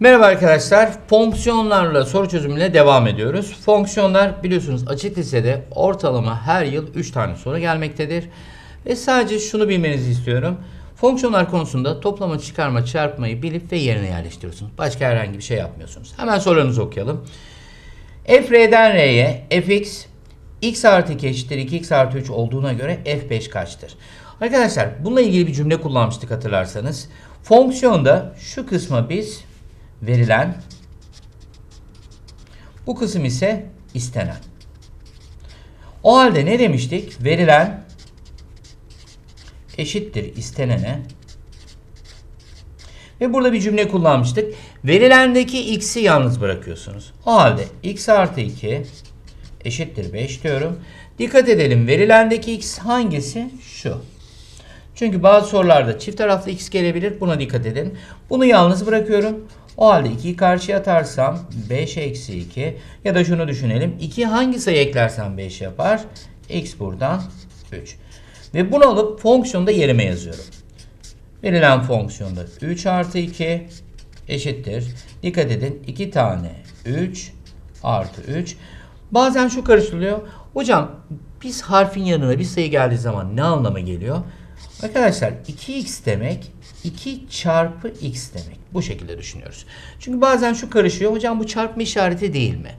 Merhaba arkadaşlar. Fonksiyonlarla soru çözümüne devam ediyoruz. Fonksiyonlar biliyorsunuz açık lisede ortalama her yıl 3 tane soru gelmektedir. Ve sadece şunu bilmenizi istiyorum. Fonksiyonlar konusunda toplama, çıkarma, çarpmayı bilip ve yerine yerleştiriyorsunuz. Başka herhangi bir şey yapmıyorsunuz. Hemen sorularınızı okuyalım. f r'den r'ye fx x artı 2 eşittir 2x artı 3 olduğuna göre f5 kaçtır? Arkadaşlar bununla ilgili bir cümle kullanmıştık hatırlarsanız. Fonksiyonda şu kısma biz verilen bu kısım ise istenen. O halde ne demiştik? Verilen eşittir istenene ve burada bir cümle kullanmıştık. Verilendeki x'i yalnız bırakıyorsunuz. O halde x artı 2 eşittir 5 diyorum. Dikkat edelim verilendeki x hangisi? Şu. Çünkü bazı sorularda çift taraflı x gelebilir. Buna dikkat edin. Bunu yalnız bırakıyorum. O halde 2'yi karşıya atarsam 5 eksi 2 ya da şunu düşünelim. 2 hangi sayı eklersem 5 yapar? x buradan 3. Ve bunu alıp fonksiyonda yerime yazıyorum. Verilen fonksiyonda 3 artı 2 eşittir. Dikkat edin 2 tane 3 artı 3. Bazen şu karıştırılıyor. Hocam biz harfin yanına bir sayı geldiği zaman ne anlama geliyor? Arkadaşlar 2x demek 2 çarpı x demek. Bu şekilde düşünüyoruz. Çünkü bazen şu karışıyor. Hocam bu çarpma işareti değil mi?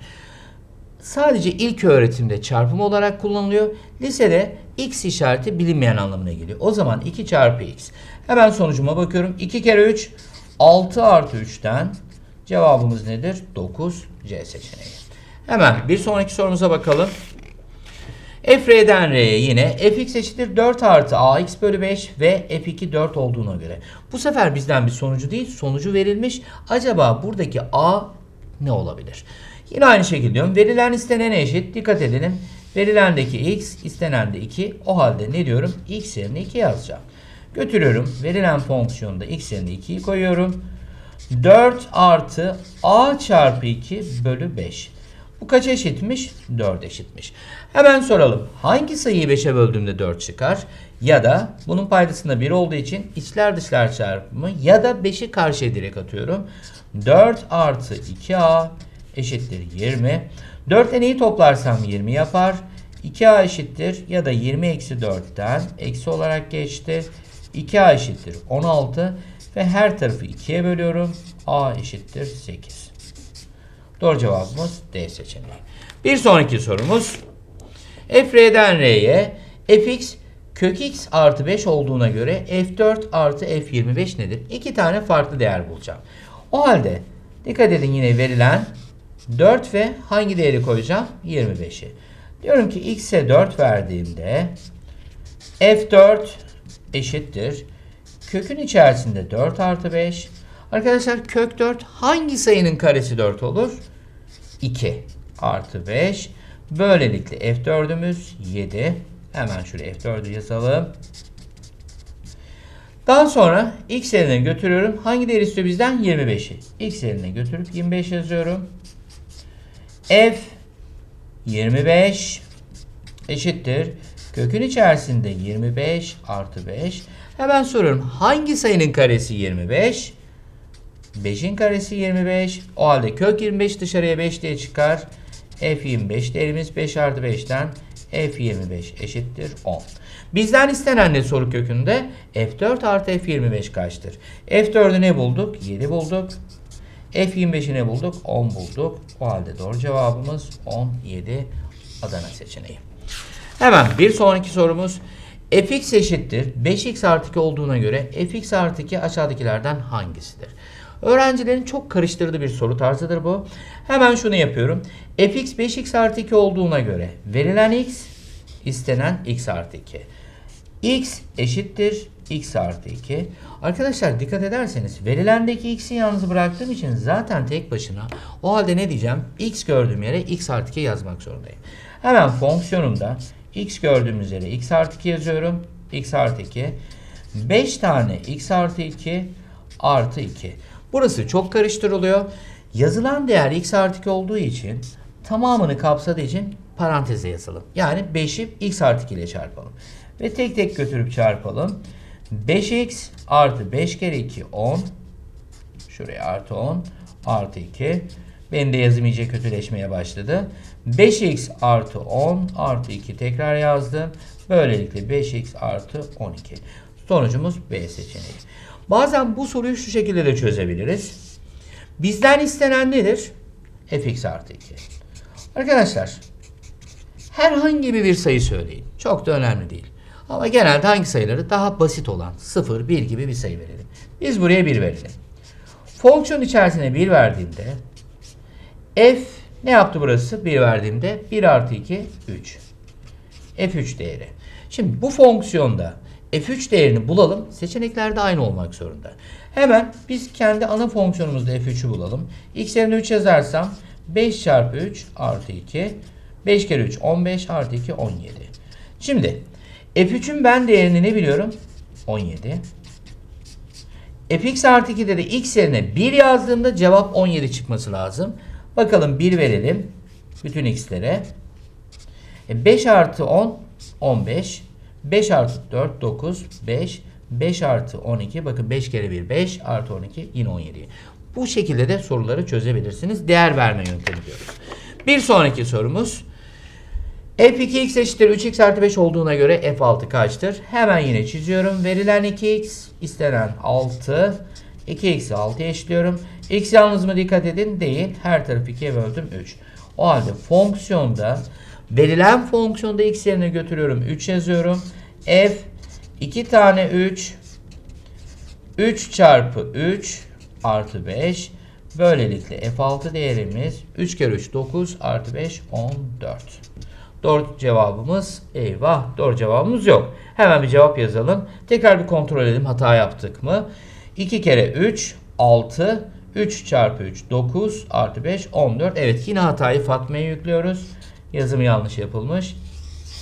Sadece ilk öğretimde çarpım olarak kullanılıyor. Lisede x işareti bilinmeyen anlamına geliyor. O zaman 2 çarpı x. Hemen sonucuma bakıyorum. 2 kere 3 6 artı 3'ten cevabımız nedir? 9 C seçeneği. Hemen bir sonraki sorumuza bakalım. F r'den r'ye yine fx eşittir 4 artı ax bölü 5 ve f2 4 olduğuna göre. Bu sefer bizden bir sonucu değil sonucu verilmiş. Acaba buradaki a ne olabilir? Yine aynı şekilde diyorum. Verilen istenene eşit. Dikkat edelim. Verilendeki x, istenende 2. O halde ne diyorum? x yerine 2 yazacağım. Götürüyorum. Verilen fonksiyonda x yerine 2'yi koyuyorum. 4 artı a çarpı 2 bölü 5. Bu kaç eşitmiş? 4 eşitmiş. Hemen soralım. Hangi sayıyı 5'e böldüğümde 4 çıkar? Ya da bunun paydasında 1 olduğu için içler dışlar çarpımı ya da 5'i karşıya direkt atıyorum. 4 artı 2a eşittir 20. 4 ile neyi toplarsam 20 yapar. 2a eşittir ya da 20 eksi 4'ten eksi olarak geçti. 2a eşittir 16 ve her tarafı 2'ye bölüyorum. a eşittir 8. Doğru cevabımız D seçeneği. Bir sonraki sorumuz. f r'den r'ye fx kök x artı 5 olduğuna göre f4 artı f25 nedir? İki tane farklı değer bulacağım. O halde dikkat edin yine verilen 4 ve hangi değeri koyacağım? 25'i. Diyorum ki x'e 4 verdiğimde f4 eşittir. Kökün içerisinde 4 artı 5. Arkadaşlar kök 4 hangi sayının karesi 4 olur? 2 artı 5. Böylelikle f4'ümüz 7. Hemen şuraya f4'ü yazalım. Daha sonra x yerine götürüyorum. Hangi değer istiyor bizden? 25'i. x yerine götürüp 25 yazıyorum. f 25 eşittir. Kökün içerisinde 25 artı 5. Hemen soruyorum. Hangi sayının karesi 25? 5'in karesi 25. O halde kök 25 dışarıya 5 diye çıkar. F25 değerimiz 5 artı 5'ten F25 eşittir 10. Bizden istenen ne soru kökünde? F4 artı F25 kaçtır? F4'ü ne bulduk? 7 bulduk. F25'i ne bulduk? 10 bulduk. O halde doğru cevabımız 17 Adana seçeneği. Hemen bir sonraki sorumuz. fx eşittir 5x artı 2 olduğuna göre fx artı 2 aşağıdakilerden hangisidir? Öğrencilerin çok karıştırdığı bir soru tarzıdır bu. Hemen şunu yapıyorum. fx 5x artı 2 olduğuna göre verilen x istenen x artı 2. x eşittir x artı 2. Arkadaşlar dikkat ederseniz verilendeki x'i yalnız bıraktığım için zaten tek başına o halde ne diyeceğim? x gördüğüm yere x artı 2 yazmak zorundayım. Hemen fonksiyonumda x gördüğümüz yere x artı 2 yazıyorum. x artı 2. 5 tane x artı 2 artı 2. Burası çok karıştırılıyor. Yazılan değer x artı 2 olduğu için tamamını kapsadığı için paranteze yazalım. Yani 5'i x artı 2 ile çarpalım. Ve tek tek götürüp çarpalım. 5x artı 5 kere 2 10. Şuraya artı 10. artı 2. Benim de yazım iyice kötüleşmeye başladı. 5x artı 10 artı 2 tekrar yazdım. Böylelikle 5x artı 12. Sonucumuz B seçeneği. Bazen bu soruyu şu şekilde de çözebiliriz. Bizden istenen nedir? fx artı 2. Arkadaşlar herhangi bir sayı söyleyin. Çok da önemli değil. Ama genelde hangi sayıları daha basit olan 0, 1 gibi bir sayı verelim. Biz buraya 1 verelim. Fonksiyon içerisine 1 verdiğimde f ne yaptı burası? 1 verdiğimde 1 artı 2 3. f3 değeri. Şimdi bu fonksiyonda f3 değerini bulalım. Seçenekler de aynı olmak zorunda. Hemen biz kendi ana fonksiyonumuzda f3'ü bulalım. x yerine 3 yazarsam 5 çarpı 3 artı 2. 5 kere 3 15 artı 2 17. Şimdi f3'ün ben değerini ne biliyorum? 17. fx artı 2'de de x yerine 1 yazdığımda cevap 17 çıkması lazım. Bakalım 1 verelim. Bütün x'lere. E 5 artı 10 15. 5 artı 4 9 5. 5 artı 12 bakın 5 kere 1 5 artı 12 yine 17. Bu şekilde de soruları çözebilirsiniz. Değer verme yöntemi diyoruz. Bir sonraki sorumuz. f2x eşittir 3x artı 5 olduğuna göre f6 kaçtır? Hemen yine çiziyorum. Verilen 2x istenen 6. 2x'i 6'ya eşitliyorum. x yalnız mı dikkat edin? Değil. Her tarafı 2'ye böldüm 3. O halde fonksiyonda verilen fonksiyonda x yerine götürüyorum. 3 yazıyorum. F 2 tane 3 3 çarpı 3 artı 5 böylelikle f6 değerimiz 3 kere 3 9 artı 5 14. Doğru cevabımız eyvah doğru cevabımız yok. Hemen bir cevap yazalım. Tekrar bir kontrol edelim hata yaptık mı? 2 kere 3 6 3 çarpı 3 9 artı 5 14. Evet yine hatayı Fatma'ya yüklüyoruz. Yazımı yanlış yapılmış.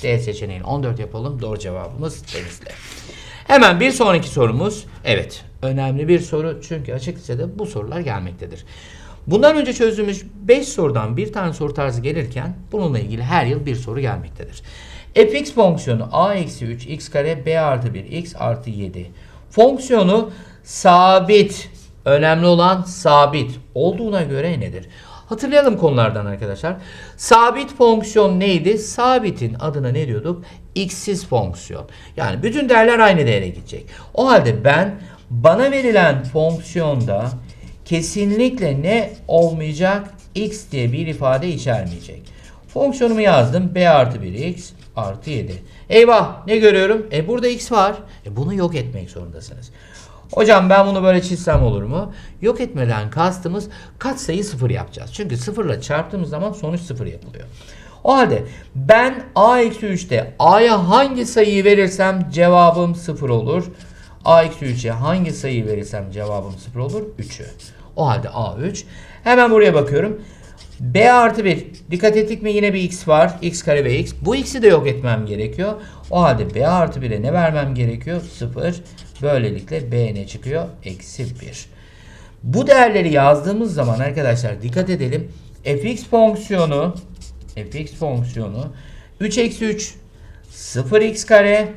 D seçeneğini 14 yapalım. Doğru cevabımız Denizli. Hemen bir sonraki sorumuz. Evet önemli bir soru çünkü açıkçası da bu sorular gelmektedir. Bundan önce çözdüğümüz 5 sorudan bir tane soru tarzı gelirken bununla ilgili her yıl bir soru gelmektedir. fx fonksiyonu a eksi 3 x kare b artı 1 x artı 7. Fonksiyonu sabit. Önemli olan sabit olduğuna göre nedir? Hatırlayalım konulardan arkadaşlar. Sabit fonksiyon neydi? Sabitin adına ne diyorduk? X'siz fonksiyon. Yani bütün değerler aynı değere gidecek. O halde ben bana verilen fonksiyonda kesinlikle ne olmayacak? X diye bir ifade içermeyecek. Fonksiyonumu yazdım. B artı 1x artı 7. Eyvah ne görüyorum? E burada x var. E bunu yok etmek zorundasınız. Hocam ben bunu böyle çizsem olur mu? Yok etmeden kastımız katsayı sıfır yapacağız. Çünkü sıfırla çarptığımız zaman sonuç sıfır yapılıyor. O halde ben a eksi 3'te a'ya hangi sayıyı verirsem cevabım sıfır olur. a eksi 3'e hangi sayıyı verirsem cevabım sıfır olur? 3'ü. O halde a3. Hemen buraya bakıyorum. B artı 1. Dikkat ettik mi yine bir x var. x kare ve x. Bu x'i de yok etmem gerekiyor. O halde b artı 1'e ne vermem gerekiyor? 0. Böylelikle b ne çıkıyor? Eksi 1. Bu değerleri yazdığımız zaman arkadaşlar dikkat edelim. fx fonksiyonu fx fonksiyonu 3 eksi 3 0x kare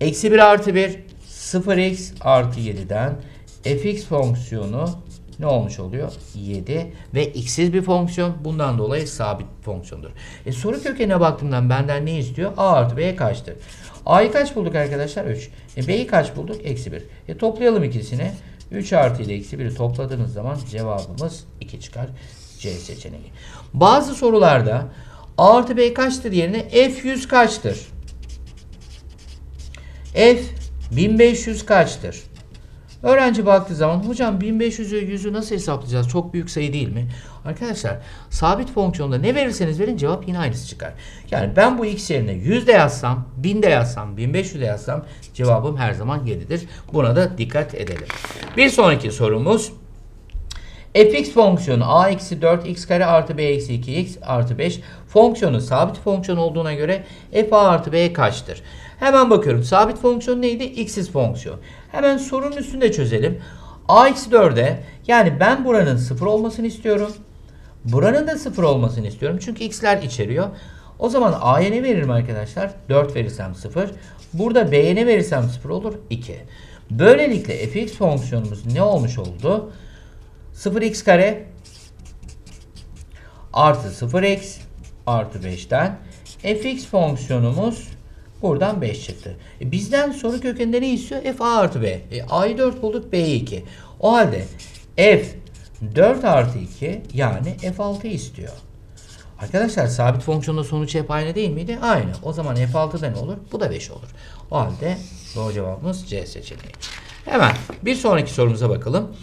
eksi 1 artı 1 0x artı 7'den fx fonksiyonu ne olmuş oluyor? 7 ve x'siz bir fonksiyon. Bundan dolayı sabit fonksiyondur. E, soru kökenine baktığımdan benden ne istiyor? a artı b kaçtır? a'yı kaç bulduk arkadaşlar? 3. E, b'yi kaç bulduk? Eksi 1. E, toplayalım ikisini. 3 artı ile eksi 1'i topladığınız zaman cevabımız 2 çıkar. C seçeneği. Bazı sorularda a artı b kaçtır yerine f 100 kaçtır? F 1500 kaçtır? Öğrenci baktığı zaman hocam 1500'ü 100'ü nasıl hesaplayacağız? Çok büyük sayı değil mi? Arkadaşlar sabit fonksiyonda ne verirseniz verin cevap yine aynısı çıkar. Yani ben bu x yerine 100 de yazsam, 1000 de yazsam, 1500 de yazsam cevabım her zaman 7'dir. Buna da dikkat edelim. Bir sonraki sorumuz fx fonksiyonu a eksi 4 x kare artı b eksi 2 x artı 5 fonksiyonu sabit fonksiyon olduğuna göre f a artı b kaçtır? Hemen bakıyorum. Sabit fonksiyon neydi? X'siz fonksiyon. Hemen sorunun üstünde çözelim. a eksi 4'e yani ben buranın 0 olmasını istiyorum. Buranın da 0 olmasını istiyorum. Çünkü x'ler içeriyor. O zaman a'ya ne veririm arkadaşlar? 4 verirsem 0. Burada b'ye ne verirsem 0 olur? 2. Böylelikle fx fonksiyonumuz ne olmuş oldu? 0x kare artı 0x artı 5'ten fx fonksiyonumuz buradan 5 çıktı. E bizden soru kökünde ne istiyor? f a artı b. E, a'yı 4 bulduk b'yi 2. O halde f 4 artı 2 yani f6 istiyor. Arkadaşlar sabit fonksiyonda sonuç hep aynı değil miydi? Aynı. O zaman f6'da ne olur? Bu da 5 olur. O halde doğru cevabımız C seçeneği. Hemen bir sonraki sorumuza bakalım.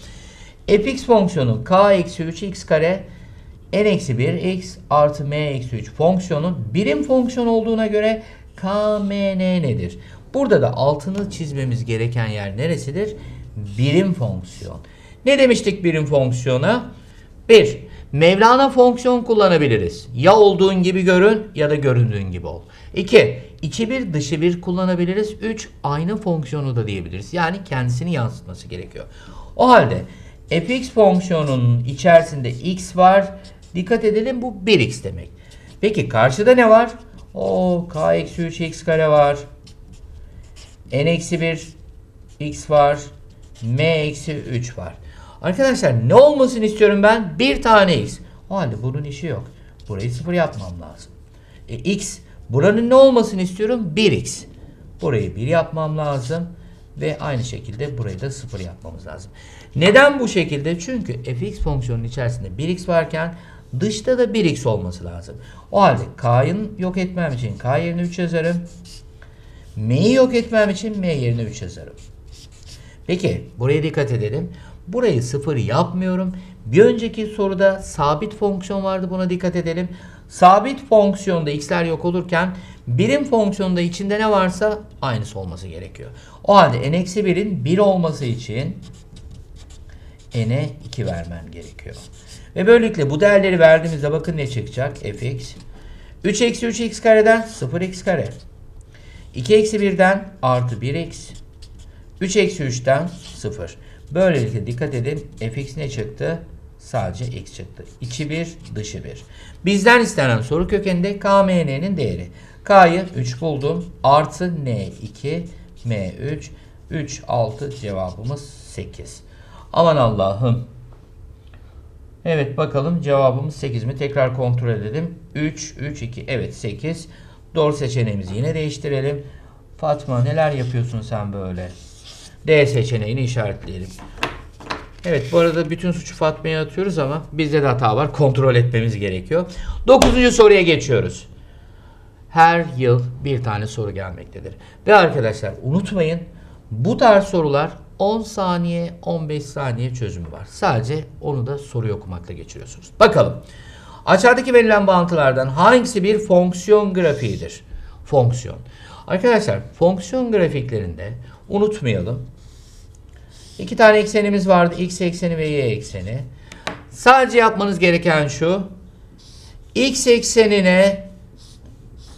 fx fonksiyonu k eksi 3x kare n eksi 1 x artı m eksi 3 fonksiyonu birim fonksiyon olduğuna göre kmn nedir? Burada da altını çizmemiz gereken yer neresidir? Birim fonksiyon. Ne demiştik birim fonksiyona? 1. Mevlana fonksiyon kullanabiliriz. Ya olduğun gibi görün ya da göründüğün gibi ol. 2. İçi bir dışı bir kullanabiliriz. 3. Aynı fonksiyonu da diyebiliriz. Yani kendisini yansıtması gerekiyor. O halde fx fonksiyonunun içerisinde x var. Dikkat edelim bu 1x demek. Peki karşıda ne var? O k eksi 3x kare var. n eksi 1 x var. m eksi 3 var. Arkadaşlar ne olmasını istiyorum ben? Bir tane x. O halde bunun işi yok. Burayı sıfır yapmam lazım. E, x. Buranın ne olmasını istiyorum? 1x. Burayı 1 yapmam lazım. Ve aynı şekilde burayı da 0 yapmamız lazım. Neden bu şekilde? Çünkü fx fonksiyonun içerisinde 1x varken dışta da 1x olması lazım. O halde k'yı yok etmem için k yerine 3 yazarım. m'yi yok etmem için m yerine 3 yazarım. Peki buraya dikkat edelim. Burayı 0 yapmıyorum. Bir önceki soruda sabit fonksiyon vardı buna dikkat edelim. Sabit fonksiyonda x'ler yok olurken birim fonksiyonda içinde ne varsa aynısı olması gerekiyor. O halde n-1'in 1 olması için n'e 2 vermem gerekiyor. Ve böylelikle bu değerleri verdiğimizde bakın ne çıkacak? fx 3 eksi 3x kareden 0x kare. 2 eksi 1'den artı 1x. 3 eksi 3'ten 0. Böylelikle dikkat edin fx ne çıktı? Sadece x çıktı. İçi 1, dışı 1. Bizden istenen soru kökeninde kmn'nin değeri. K'yı 3 buldum. Artı n2, m3, 3, 6 cevabımız 8. Aman Allah'ım. Evet bakalım cevabımız 8 mi? Tekrar kontrol edelim. 3, 3, 2. Evet 8. Doğru seçeneğimizi yine değiştirelim. Fatma neler yapıyorsun sen böyle? D seçeneğini işaretleyelim. Evet bu arada bütün suçu Fatma'ya atıyoruz ama bizde de hata var. Kontrol etmemiz gerekiyor. Dokuzuncu soruya geçiyoruz. Her yıl bir tane soru gelmektedir. Ve arkadaşlar unutmayın bu tarz sorular 10 saniye 15 saniye çözümü var. Sadece onu da soruyu okumakla geçiriyorsunuz. Bakalım. Aşağıdaki verilen bağıntılardan hangisi bir fonksiyon grafiğidir? Fonksiyon. Arkadaşlar fonksiyon grafiklerinde unutmayalım. İki tane eksenimiz vardı. X ekseni ve Y ekseni. Sadece yapmanız gereken şu. X eksenine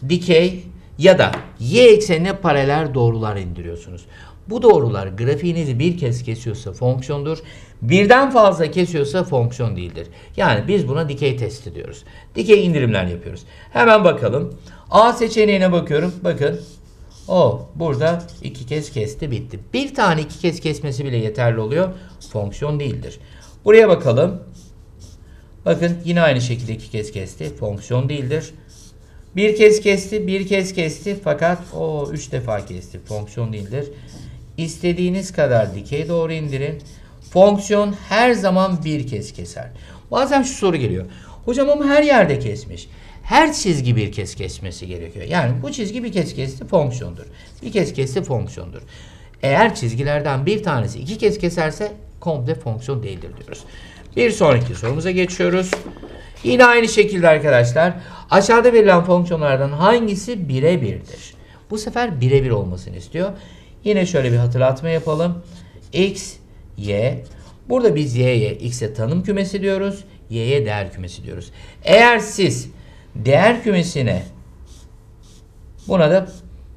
dikey ya da Y eksenine paralel doğrular indiriyorsunuz. Bu doğrular grafiğinizi bir kez kesiyorsa fonksiyondur. Birden fazla kesiyorsa fonksiyon değildir. Yani biz buna dikey test ediyoruz. Dikey indirimler yapıyoruz. Hemen bakalım. A seçeneğine bakıyorum. Bakın. O burada iki kez kesti bitti. Bir tane iki kez kesmesi bile yeterli oluyor. Fonksiyon değildir. Buraya bakalım. Bakın yine aynı şekilde iki kez kesti. Fonksiyon değildir. Bir kez kesti, bir kez kesti fakat o üç defa kesti. Fonksiyon değildir. İstediğiniz kadar dikey doğru indirin. Fonksiyon her zaman bir kez keser. Bazen şu soru geliyor. Hocam ama her yerde kesmiş. Her çizgi bir kez kesmesi gerekiyor. Yani bu çizgi bir kez kesti fonksiyondur. Bir kez kesti fonksiyondur. Eğer çizgilerden bir tanesi iki kez keserse komple fonksiyon değildir diyoruz. Bir sonraki sorumuza geçiyoruz. Yine aynı şekilde arkadaşlar aşağıda verilen fonksiyonlardan hangisi birebirdir? Bu sefer birebir olmasını istiyor. Yine şöyle bir hatırlatma yapalım. X, Y. Burada biz Y'ye, X'e tanım kümesi diyoruz. Y'ye değer kümesi diyoruz. Eğer siz değer kümesine buna da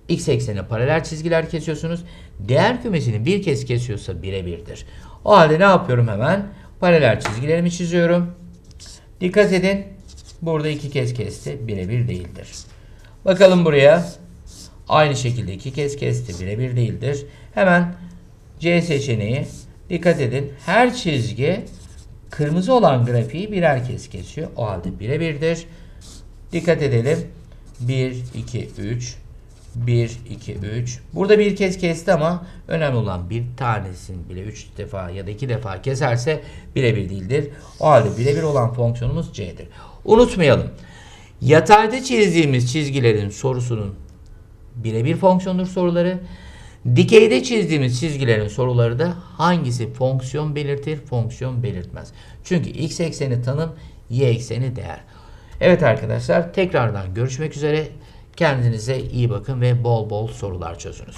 X eksenine paralel çizgiler kesiyorsunuz. Değer kümesini bir kez kesiyorsa birebirdir. O halde ne yapıyorum hemen? Paralel çizgilerimi çiziyorum. Dikkat edin. Burada iki kez kesti. Birebir değildir. Bakalım buraya. Aynı şekilde iki kez kesti. Birebir değildir. Hemen C seçeneği. Dikkat edin. Her çizgi Kırmızı olan grafiği birer kez kesiyor. O halde birebirdir. Dikkat edelim. 1, 2, 3. 1, 2, 3. Burada bir kez kesti ama önemli olan bir tanesini bile 3 defa ya da 2 defa keserse birebir değildir. O halde birebir olan fonksiyonumuz c'dir. Unutmayalım. Yatayda çizdiğimiz çizgilerin sorusunun birebir fonksiyondur soruları. Dikeyde çizdiğimiz çizgilerin soruları da hangisi fonksiyon belirtir, fonksiyon belirtmez. Çünkü x ekseni tanım, y ekseni değer. Evet arkadaşlar tekrardan görüşmek üzere. Kendinize iyi bakın ve bol bol sorular çözünüz.